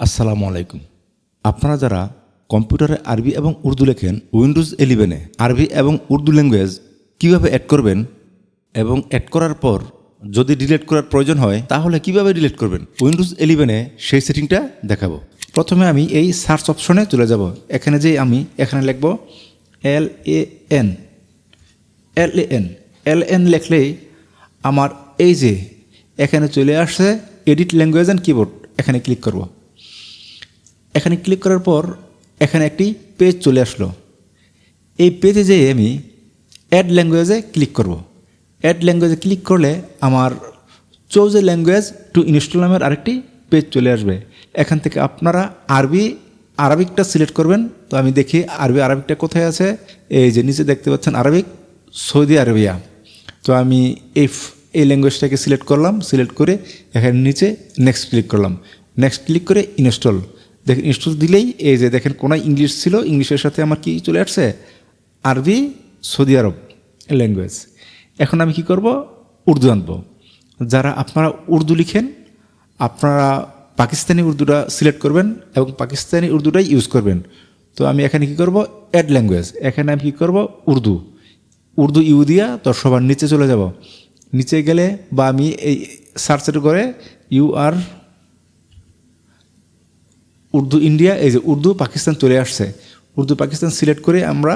আসসালামু আলাইকুম। আপনারা যারা কম্পিউটারে আরবি এবং উর্দু লেখেন, উইন্ডোজ ইলেভেনে আরবি এবং উর্দু ল্যাঙ্গুয়েজ কীভাবে অ্যাড করবেন এবং অ্যাড করার পর যদি ডিলিট করার প্রয়োজন হয়, তাহলে কীভাবে ডিলিট করবেন? উইন্ডোজ ইলেভেনে সেই সেটিংটা দেখাবো। প্রথমে আমি এই সার্চ অপশনে চলে যাব। এখানে যে আমি এখানে লিখব L A N L A N L N লিখলেই আমার এই যে এখানে চলে আসছে এডিট ল্যাঙ্গুয়েজ অ্যান্ড কিবোর্ড এখানে ক্লিক করব। এখানে ক্লিক করার পর এখানে একটি পেজ চলে আসলো। এই পেজে যেয়ে আমি অ্যাড ল্যাঙ্গুয়েজে ক্লিক করব। অ্যাড ল্যাঙ্গুয়েজে ক্লিক করলে আমার চৌজ ল্যাঙ্গুয়েজ টু ইনস্টল নামের আরেকটি পেজ চলে আসবে। এখান থেকে আপনারা আরবি, আরবিকটা সিলেক্ট করবেন। তো আমি দেখি আরবি, আরবিকটা কোথায় আছে? এই যে নিচে দেখতে পাচ্ছেন আরবিক, সৌদি আরবিয়া। তো আমি এই এই ল্যাঙ্গুয়েজটাকে সিলেক্ট করলাম। সিলেক্ট করে এখানে নিচে নেক্সট ক্লিক করলাম। নেক্সট ক্লিক করে ইনস্টল দেখেন ইনস্টল দিলেই এই যে দেখেন কোনায় ইংলিশ ছিল, ইংলিশের সাথে আমার কি চলে আসছে? আরবি, সৌদি আরব ল্যাঙ্গুয়েজ এখন আমি কি করব? উর্দু আনব। যারা আপনারা উর্দু লিখেন, আপনারা পাকিস্তানি উর্দুটা সিলেক্ট করবেন এবং পাকিস্তানি উর্দুটাই ইউজ করবেন। তো আমি এখানে কি করব? অ্যাড ল্যাঙ্গুয়েজ এখানে আমি কি করব? উর্দু। উর্দু ইউ দিয়া তো সবার নিচে চলে যাব। নিচে গেলে বা আমি এই সার্চের করে ইউ আর উর্দু ইন্ডিয়া এই যে উর্দু পাকিস্তান চলে আসছে। উর্দু পাকিস্তান সিলেক্ট করে আমরা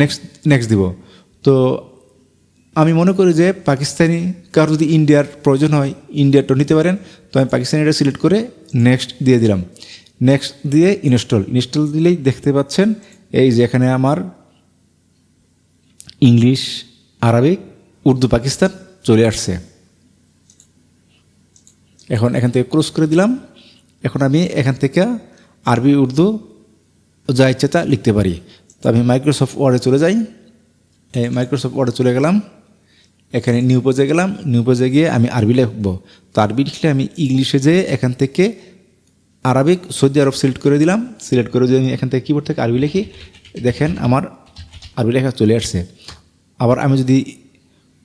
নেক্সট নেক্সট দিব। তো আমি মনে করি যে পাকিস্তানি, কার যদি ইন্ডিয়ার প্রয়োজন হয় ইন্ডিয়াটা নিতে পারেন, তো আমি পাকিস্তানিটা সিলেক্ট করে নেক্সট দিয়ে দিলাম। নেক্সট দিয়ে ইনস্টল ইনস্টল দিলেই দেখতে পাচ্ছেন, এই যে এখানে আমার ইংলিশ আরবিক উর্দু পাকিস্তান চলে আসছে। এখন এখান থেকে ক্রস করে দিলাম। এখন আমি এখান থেকে আরবি, উর্দু যা ইচ্ছে তা লিখতে পারি। তো আমি মাইক্রোসফট ওয়ার্ডে চলে যাই। এই মাইক্রোসফট ওয়ার্ডে চলে গেলাম। এখানে নিউ পেজে গেলাম। নিউ পেজে গিয়ে আমি আরবি লিখব। তো আরবি লিখলে আমি ইংলিশে যেয়ে এখান থেকে আরবিক সৌদি আরব সিলেক্ট করে দিলাম। সিলেক্ট করে যদি আমি এখান থেকে কিবোর্ড থেকে আরবি লিখি। দেখেন আমার আরবি লেখা চলে আসছে। আবার আমি যদি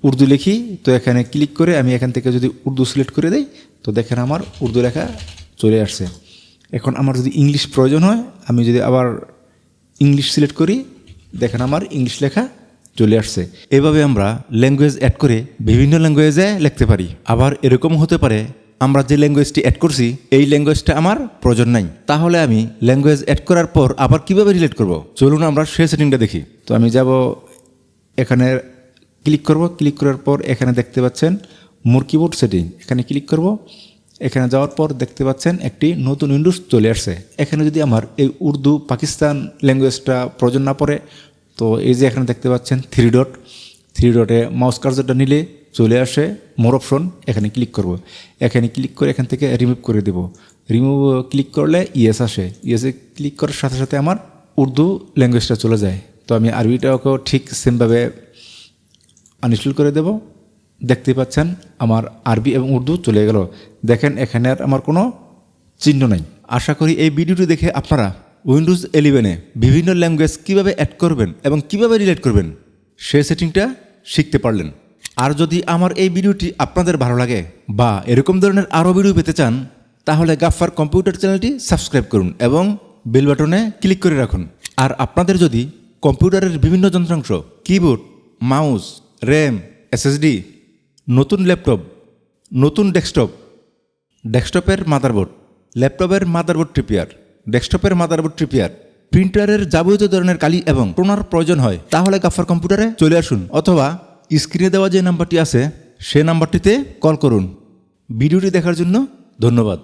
উর্দু লিখি, তো এখানে ক্লিক করে আমি এখান থেকে যদি উর্দু সিলেক্ট করে দেই, তো দেখেন আমার উর্দু লেখা চলে আসছে। এখন আমার যদি ইংলিশ প্রয়োজন হয়, আমি যদি আবার ইংলিশ সিলেক্ট করি, দেখেন আমার ইংলিশ লেখা চলে আসছে। এভাবে আমরা ল্যাঙ্গুয়েজ অ্যাড করে বিভিন্ন ল্যাঙ্গুয়েজে লিখতে পারি। আবার এরকম হতে পারে, আমরা যে ল্যাঙ্গুয়েজটি অ্যাড করছি, এই ল্যাঙ্গুয়েজটা আমার প্রয়োজন নাই। তাহলে আমি ল্যাঙ্গুয়েজ অ্যাড করার পর আবার কীভাবে রিলেট করব? চলুন আমরা সেই সেটিংটা দেখি। তো আমি যাব এখানে ক্লিক করব। ক্লিক করার পর এখানে দেখতে পাচ্ছেন মোর কিবোর্ড সেটিং এখানে ক্লিক করব। এখানে যাওয়ার পর দেখতে পাচ্ছেন একটি নতুন উইন্ডোজ চলে আসছে। এখানে যদি আমার এই উর্দু পাকিস্তান ল্যাঙ্গুয়েজটা প্রয়োজন না পড়ে, তো এই যে এখানে দেখতে পাচ্ছেন থ্রি ডট থ্রি ডটে মাউস কার্সারটা নিলে চলে আসে মোর অপশন এখানে ক্লিক করব। এখানে ক্লিক করে এখান থেকে রিমুভ করে দেব। রিমুভ ক্লিক করলে ইয়েস আসে। ইয়েসে ক্লিক করার সাথে সাথে আমার উর্দু ল্যাঙ্গুয়েজটা চলে যায়। তো আমি আরবিটাকেও ঠিক সেমভাবে আনইনস্টল করে দেব। দেখতে পাচ্ছেন আমার আরবি এবং উর্দু চলে গেল। দেখেন, এখানে আর আমার কোনো চিহ্ন নাই। আশা করি এই ভিডিওটি দেখে আপনারা উইন্ডোজ ইলেভেনে বিভিন্ন ল্যাঙ্গুয়েজ কীভাবে অ্যাড করবেন এবং কীভাবে রিলেট করবেন, সে সেটিংটা শিখতে পারলেন। আর যদি আমার এই ভিডিওটি আপনাদের ভালো লাগে বা এরকম ধরনের আরও ভিডিও পেতে চান, তাহলে গাফার কম্পিউটার চ্যানেলটি সাবস্ক্রাইব করুন এবং বেল বাটনে ক্লিক করে রাখুন। আর আপনাদের যদি কম্পিউটারের বিভিন্ন যন্ত্রাংশ কিবোর্ড মাউস র্যাম এসএসডি নতুন ল্যাপটপ নতুন ডেস্কটপ ডেস্কটপের মাদারবোর্ড, ল্যাপটপের মাদারবোর্ড ট্রিপিয়ার, ডেস্কটপের মাদারবোর্ড ট্রিপিয়ার, প্রিন্টারের যাবতীয় ধরনের কালি এবং টোনার প্রয়োজন হয়, তাহলে গাফার কম্পিউটারে চলে আসুন অথবা স্ক্রিনে দেওয়া যে নাম্বারটি আছে, সে নাম্বারটিতে কল করুন। ভিডিওটি দেখার জন্য ধন্যবাদ।